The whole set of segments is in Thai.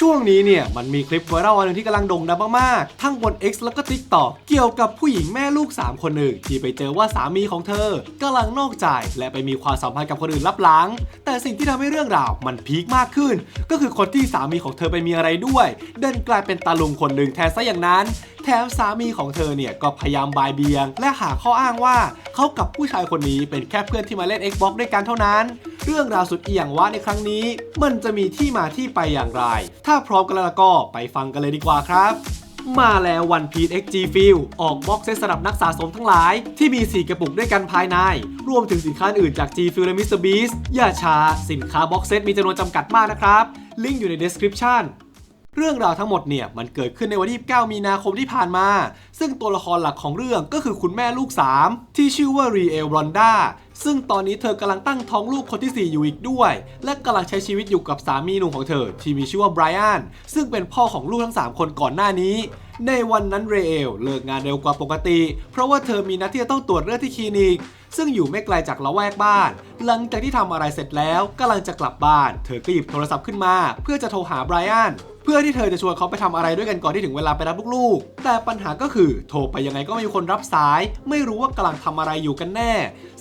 ช่วงนี้เนี่ยมันมีคลิปไวรัลอันหนึงที่กำลังโด่งดังมากๆ ทั้งบน X แล้วก็ TikTok เกี่ยวกับผู้หญิงแม่ลูก 3 คนหนึ่ง ที่ไปเจอว่าสามีของเธอกำลังนอกใจและไปมีความสัมพันธ์กับคนอื่นลับหลัง แต่สิ่งที่ทำให้เรื่องราวมันพีคมากขึ้น ก็คือคนที่สามีของเธอไปมีอะไรด้วย เดินกลายเป็นตาลุงคนหนึ่งแทนซะอย่างนั้น แถมสามีของเธอเนี่ยก็พยายามบายเบียง และหาข้ออ้างว่าเขากับผู้ชายคนนี้เป็นแค่เพื่อนที่มาเล่น Xbox ด้วยกันเท่านั้น เรื่องราวสุดเอียงวะในครั้งนี้ มันจะมีที่มาที่ไปอย่างไร ถ้าพร้อมกันแล้วก็ไปฟังกันเลยดีกว่าครับมาแล้ว One Piece XG f i l ออกบ็อกเซตสำหรับนักสะสมทั้งหลาย ที่มี 4 กระปุกด้วยกันภายใน รวมถึงสินค้าอื่นจาก G f i l และ Mr. Beast อย่าช้า สินค้าบ็อกเซตมีจำนวนจำกัดมากนะครับ ลิงก์อยู่ใน description เรื่องราวทั้งหมดเนี่ยมันเกิดขึ้นในวันที่9มีนาคมที่ผ่านมา ซึ่งตัวละครหลักของเรื่องก็คือคุณแม่ลูก 3 ที่ชื่อว่ารีเอลรอนดาซึ่งตอนนี้เธอกำลังตั้งท้องลูกคนที่ 4 อยู่อีกด้วย และกำลังใช้ชีวิตอยู่กับสามีหนุ่มของเธอ ที่มีชื่อว่าไบรอันซึ่งเป็นพ่อของลูกทั้ง 3 คนก่อนหน้านี้ ในวันนั้นเรเอลเลิกงานเร็วกว่าปกติ เพราะว่าเธอมีนัดที่จะต้องตรวจเลือดที่คลินิก ซึ่งอยู่ไม่ไกลจากละแวกบ้าน หลังจากที่ทำอะไรเสร็จแล้วกำลังจะกลับบ้าน เธอก็หยิบโทรศัพท์ขึ้นมา เพื่อจะโทรหาไบรอัน เพื่อที่เธอจะชวนเขาไปทำอะไรด้วยกันก่อนที่ถึงเวลาไปรับลูกๆ แต่ปัญหาก็คือโทรไปยังไงก็ไม่มีคนรับสาย ไม่รู้ว่ากำลังทำอะไรอยู่กันแน่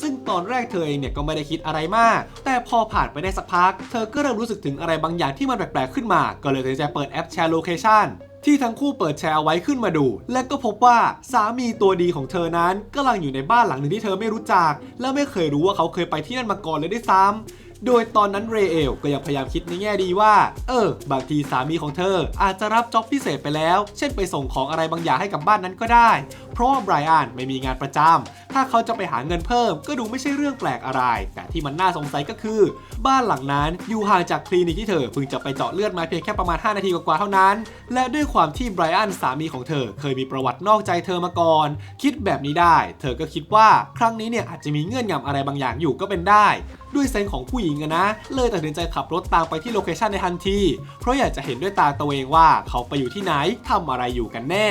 ซึ่งตอนแรกเธอเองเนี่ยก็ไม่ได้คิดอะไรมาก แต่พอผ่านไปได้สักพัก เธอก็เริ่มรู้สึกถึงอะไรบางอย่างที่มันแปลกๆขึ้นมา ก็เลยตัดสินใจเปิดแอปแชร์โลเคชันที่ทั้งคู่เปิดแชร์เอาไว้ขึ้นมาดู และก็พบว่าสามีตัวดีของเธอนั้นกำลังอยู่ในบ้านหลังหนึ่งที่เธอไม่รู้จัก และไม่เคยรู้ว่าเขาเคยไปที่นั่นมาก่อนเลยด้วยซ้ำ โดยตอนนั้นเรเอลก็ยังพยายามคิดในแง่ดีว่า เออ บางทีสามีของเธอ อาจจะรับจ็อบพิเศษไปแล้ว เช่นไปส่งของอะไรบางอย่างให้กับบ้านนั้นก็ได้ เพราะว่าไบรอันไม่มีงานประจำถ้าเขาจะไปหาเงินเพิ่ม ก็ดูไม่ใช่เรื่องแปลกอะไร แต่ที่มันน่าสงสัยก็คือ บ้านหลังนั้นอยู่ห่างจากคลินิกที่เธอเพิ่งจะไปเจาะเลือดมาเพียงแค่ประมาณ 5 นาทีกว่าๆเท่านั้น และด้วยความที่ไบรอันสามีของเธอ เคยมีประวัตินอกใจเธอมาก่อน คิดแบบนี้ได้ เธอก็คิดว่าครั้งนี้เนี่ยอาจจะมีเงื่อนงำอะไรบางอย่างอยู่ก็เป็นได้ ด้วยเซนของผู้หญิงอะนะ เลยตัดสินใจขับรถตามไปที่โลเคชันในทันที เพราะอยากจะเห็นด้วยตาตัวเองว่าเขาไปอยู่ที่ไหนทำอะไรอยู่กันแน่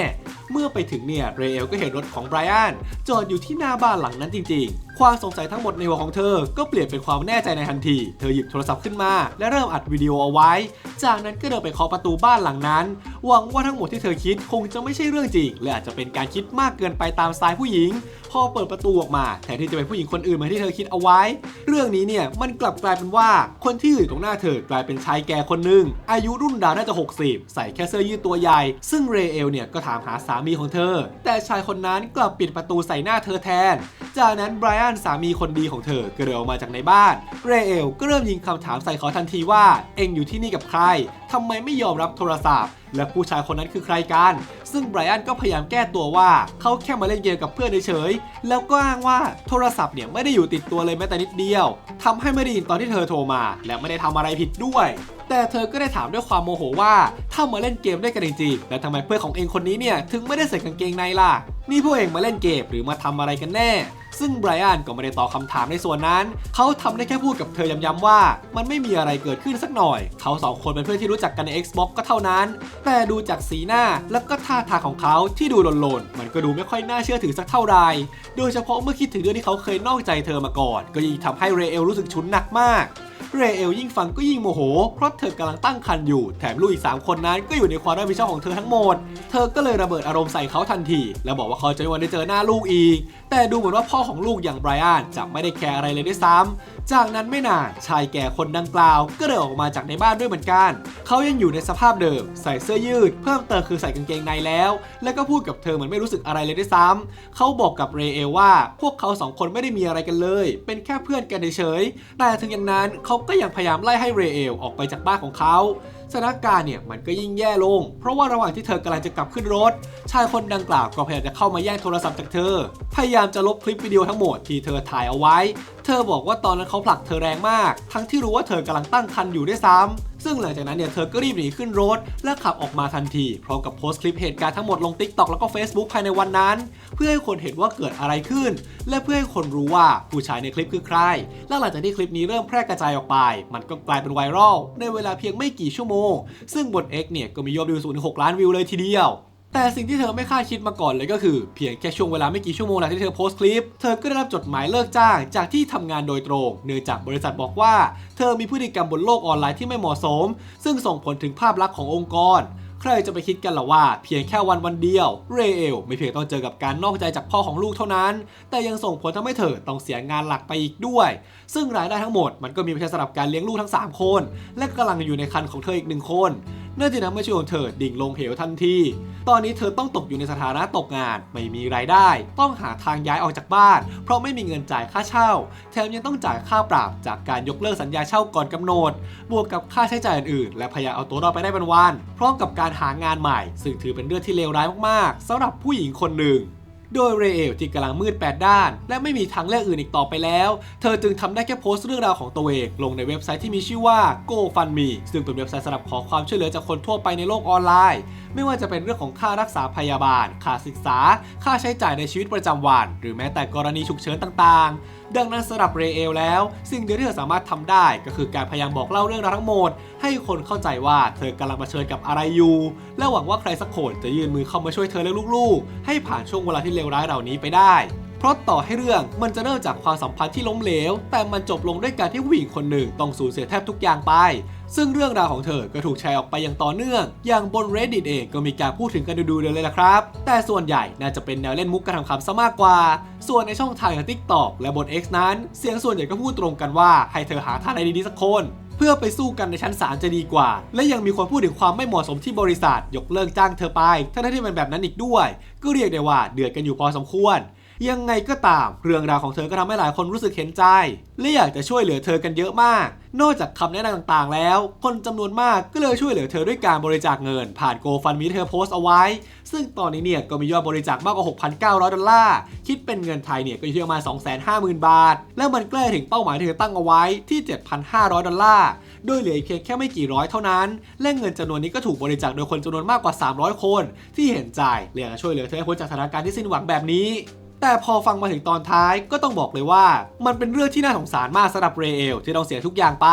เมื่อไปถึงเนี่ยเรเอลก็เห็นรถของไบรอันจอดอยู่ที่หน้าบ้านหลังนั้นจริงๆ ความสงสัยทั้งหมดในหัวของเธอ ก็เปลี่ยนเป็นความแน่ใจในทันที เธอหยิบโทรศัพท์ขึ้นมา และเริ่มอัดวิดีโอเอาไว้ จากนั้นก็เดินไปเคาะประตูบ้านหลังนั้น หวังว่าทั้งหมดที่เธอคิดคงจะไม่ใช่เรื่องจริง และอาจจะเป็นการคิดมากเกินไปตามสไตล์ผู้หญิง พอเปิดประตูออกมาแทนที่จะเป็นผู้หญิงคนอื่นเหมือนที่เธอคิดเอาไว้ เรื่องนี้เนี่ยมันกลับกลายเป็นว่า คนที่อยู่ตรงหน้าเธอกลายเป็นชายแก่คนหนึ่งอายุรุ่นราวน่าจะ 60 ใส่แค่เสื้อยืดตัวใหญ่ ซึ่งเรเอลเนี่ยก็ถามหาสามีของเธอ แต่ชายคนนั้นกลับปิดประตูใส่หน้าเธอแทน จากนั้นไบรอันสามีคนดีของเธอก็เดินออกมาจากในบ้านเรเอลก็เริ่มยิงคำถามใส่เขาทันทีว่า เอ็งอยู่ที่นี่กับใครทำไมไม่ยอมรับโทรศัพท์ และผู้ชายคนนั้นคือใครกัน ซึ่งไบรอันก็พยายามแก้ตัวว่า เขาแค่มาเล่นเกมกับเพื่อนเฉยๆแล้วก็อ้างว่าโทรศัพท์เนี่ยไม่ได้อยู่ติดตัวเลยแม้แต่นิดเดียวทำให้ไม่ได้ยินตอนที่เธอโทรมา และไม่ได้ทำอะไรผิดด้วย แต่เธอก็ได้ถามด้วยความโมโหว่าถ้ามาเล่นเกมด้วยกันจริงๆแล้วทำไมเพื่อนของเองคนนี้เนี่ยถึงไม่ได้ใส่กางเกงในล่ะ นี่พวกเองมาเล่นเกมหรือมาทำอะไรกันแน่ ซึ่งไบรอันก็ไม่ได้ตอบคำถามในส่วนนั้น เขาทำได้แค่พูดกับเธอย้ำๆว่า มันไม่มีอะไรเกิดขึ้นสักหน่อย เขาสองคนเป็นเพื่อนที่รู้จักกันใน Xbox ก็เท่านั้น แต่ดูจากสีหน้าแล้วก็ท่าทางของเขาที่ดูหลนๆมันก็ดูไม่ค่อยน่าเชื่อถือสักเท่าไหร่โดยเฉพาะเมื่อคิดถึงเรื่องที่เขาเคยนอกใจเธอมาก่อน ก็ยิ่งทำให้เรเอลรู้สึกชุนหนักมาก เรเอลยิ่งฟังก็ยิ่งโมโห เพราะเธอกำลังตั้งครรภ์อยู่ แถมลูกอีก 3 คนนั้นก็อยู่ในความรับผิดชอบของเธอทั้งหมด เธอก็เลยระเบิดอารมณ์ใส่เขาทันที และบอกว่าเขาจะไม่วันได้เจอหน้าลูกอีก แต่ดูเหมือนว่าพ่อของลูกอย่างไบรอันจะไม่ได้แคร์อะไรเลยด้วยซ้ำ จากนั้นไม่นานชายแก่คนดังกล่าว ก็เดินออกมาจากในบ้านด้วยเหมือนกัน เขายังอยู่ในสภาพเดิม ใส่เสื้อยืด เพิ่มเติมคือใส่กางเกงในแล้ว แล้วก็พูดกับเธอเหมือนไม่รู้สึกอะไรเลยด้วยซ้ำเขาบอกกับเรเอลว่า พวกเขาสองคนไม่ได้มีอะไรกันเลย เป็นแค่เพื่อนกันเฉยแต่ถึงอย่างนั้นเขาก็ยังพยายามไล่ให้เรเอลออกไปจากบ้านของเขา สถานการณ์เนี่ยมันก็ยิ่งแย่ลง เพราะว่าระหว่างที่เธอกำลังจะกลับขึ้นรถ ชายคนดังกล่าวก็พยายามจะเข้ามาแย่งโทรศัพท์จากเธอ พยายามจะลบคลิปวิดีโอทั้งหมดที่เธอถ่ายเอาไว้ เธอบอกว่าตอนนั้นเขาผลักเธอแรงมาก ทั้งที่รู้ว่าเธอกำลังตั้งครรภ์อยู่ด้วยซ้ำ ซึ่งหลังจากนั้นเนี่ยเธอก็รีบหนีขึ้นรถ และขับออกมาทันที พร้อมกับโพสต์คลิปเหตุการณ์ทั้งหมดลง t ิ k t o k แล้วก็ Facebook ภายในวันนั้น เพื่อให้คนเห็นว่าเกิดอะไรขึ้น และเพื่อให้คนรู้ว่าผู้ชายในคลิปคือใคร และหลังจากที่คลิปนี้เริ่มแพร่กระจายออกไป มันก็กลายเป็นไวรัลในเวลาเพียงไม่กี่ชั่วโมง ซึ่งบน X เนี่ยก็มียอดวิวสูงถึง6ล้านวิวเลยทีเดียว แต่สิ่งที่เธอไม่คาดคิดมาก่อนเลยก็คือเพียงแค่ช่วงเวลาไม่กี่ชั่วโมงหลังที่เธอโพสต์คลิป เธอก็ได้รับจดหมายเลิกจ้างจากที่ทำงานโดยตรง เนื่องจากบริษัทบอกว่า เธอมีพฤติกรรมบนโลกออนไลน์ที่ไม่เหมาะสม ซึ่งส่งผลถึงภาพลักษณ์ขององค์กรใครจะไปคิดกันล่ะว่าเพียงแค่วันวันเดียว เรเอลไม่เพียงต้องเจอกับการนอกใจจากพ่อของลูกเท่านั้น แต่ยังส่งผลทำให้เธอต้องเสียงานหลักไปอีกด้วย ซึ่งรายได้ทั้งหมดมันก็มีไปใช้สำหรับการเลี้ยงลูกทั้ง 3 คน และกำลังอยู่ในคันของเธออีกหนึ่งคน นั่นจึงทำให้ชีวิตของเธอดิ่งลงเหวทันที ตอนนี้เธอต้องตกอยู่ในสถานะตกงาน ไม่มีรายได้ ต้องหาทางย้ายออกจากบ้าน เพราะไม่มีเงินจ่ายค่าเช่า แถมยังต้องจ่ายค่าปรับจากการยกเลิกสัญญาเช่าก่อนกำหนด บวกกับค่าใช้จ่ายอื่นๆ และพยายามเอาตัวรอดไปได้เป็นวันพร้อมกับการหางานใหม่ ซึ่งถือเป็นเรื่องที่เลวร้ายมากๆสำหรับผู้หญิงคนหนึ่ง โดยเรเอลที่กำลังมืด 8 ด้าน และไม่มีทางเลือกอื่นอีกต่อไปแล้ว เธอจึงทำได้แค่โพสต์เรื่องราวของตัวเอง ลงในเว็บไซต์ที่มีชื่อว่า GoFundMe ซึ่งเป็นเว็บไซต์สำหรับขอความช่วยเหลือจากคนทั่วไปในโลกออนไลน์ ไม่ว่าจะเป็นเรื่องของค่ารักษาพยาบาล ค่าศึกษา ค่าใช้จ่ายในชีวิตประจำวัน หรือแม้แต่กรณีฉุกเฉินต่างๆ ดังนั้นสำหรับเรเอลแล้ว สิ่งเดียวที่เธอสามารถทำได้ก็คือการพยายามบอกเล่าเรื่องราวทั้งหมด ให้คนเข้าใจว่าเธอกำลังมาเชิญกับอะไรอยู่ และหวังว่าใครสักคนจะยื่นมือเข้ามาช่วยเธอและลูกๆ ให้ผ่านช่วงเวลาที่เลวร้ายเหล่านี้ไปได้ ราะต่อให้เรื่องมันจะเริ่มจากความสัมพันธ์ที่ล้มเหลว แต่มันจบลงด้วยการที่ผู้หญิงคนหนึ่งต้องสูญเสียแทบทุกอย่างไป ซึ่งเรื่องราวของเธอก็ถูกแชร์ออกไปอย่างต่อเนื่อง อย่างบน Reddit เองก็มีการพูดถึงกันดูๆเลยละครับ แต่ส่วนใหญ่น่าจะเป็นแนวเล่นมุกการทำคำซะมากกว่า ส่วนในช่องทางอย่าง TikTok และบน X นั้น เสียงส่วนใหญ่ก็พูดตรงกันว่าให้เธอหาทางไหนดีๆสักคนเพื่อไปสู้กันในชั้นศาลจะดีกว่า และยังมีคนพูดถึงความไม่เหมาะสมที่บริษัท ยกเลิกจ้างเธอไปทั้งที่เป็นแบบนั้นอีกด้วย ก็เรียกได้ว่าเดือดกันอยู่พอสมควร ยังไงก็ตาม เรื่องราวของเธอก็ทำให้หลายคนรู้สึกเห็นใจและอยากจะช่วยเหลือเธอกันเยอะมาก นอกจากคำแนะนำต่างๆ แล้ว คนจำนวนมากก็เลยช่วยเหลือเธอด้วยการบริจาคเงิน ผ่านโกฟันมีเธอโพสต์เอาไว้ ซึ่งตอนนี้เนี่ยก็มียอดบริจาคมากกว่า 6,900 ดอลลาร์ คิดเป็นเงินไทยเนี่ยก็อยู่ที่ประมาณ 250,000 บาท และมันใกล้ถึงเป้าหมายที่เธอตั้งเอาไว้ที่ 7,500 ดอลลาร์โดยเหลืออีกเพียงแค่ไม่กี่ร้อยเท่านั้น และเงินจำนวนนี้ก็ถูกบริจาคโดยคนจำนวนมากกว่า 300 คน ที่เห็นใจแลยกจะช่วยเหลือเธอให้พ้นจากสถานการณ์ที่สิ้นหวังแบบนี้ แต่พอฟังมาถึงตอนท้ายก็ต้องบอกเลยว่า มันเป็นเรื่องที่น่าสงสารมากสำหรับเรเอลที่ต้องเสียทุกอย่างไป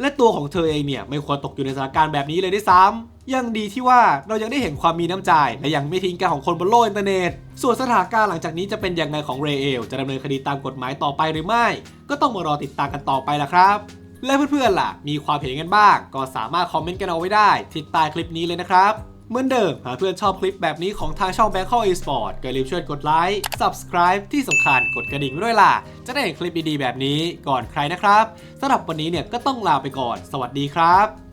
และตัวของเธอเองเนี่ยไม่ควรตกอยู่ในสถานการณ์แบบนี้เลยด้วยซ้ำยังดีที่ว่าเรายังได้เห็นความมีน้ำใจ และยังไม่ทิ้งกันของคนบนโลกอินเทอร์เน็ต ส่วนสถานการณ์หลังจากนี้จะเป็นยังไงของเรเอลจะดำเนินคดีตามกฎหมายต่อไปหรือไม่ ก็ต้องมารอติดตามกันต่อไปละครับ และเพื่อนๆล่ะ มีความเห็นกันบ้าง ก็สามารถคอมเมนต์กันเอาไว้ได้ที่ใต้คลิปนี้เลยนะครับ เหมือนเดิมหากเพื่อนชอบคลิปแบบนี้ของทางช่อง Bangkok Esport ก็รีบช่วยกดไลค์ Subscribe ที่สำคัญกดกระดิ่งด้วยล่ะ จะได้เห็นคลิปดีๆแบบนี้ก่อนใครนะครับสำหรับวันนี้เนี่ยก็ต้องลาไปก่อน สวัสดีครับ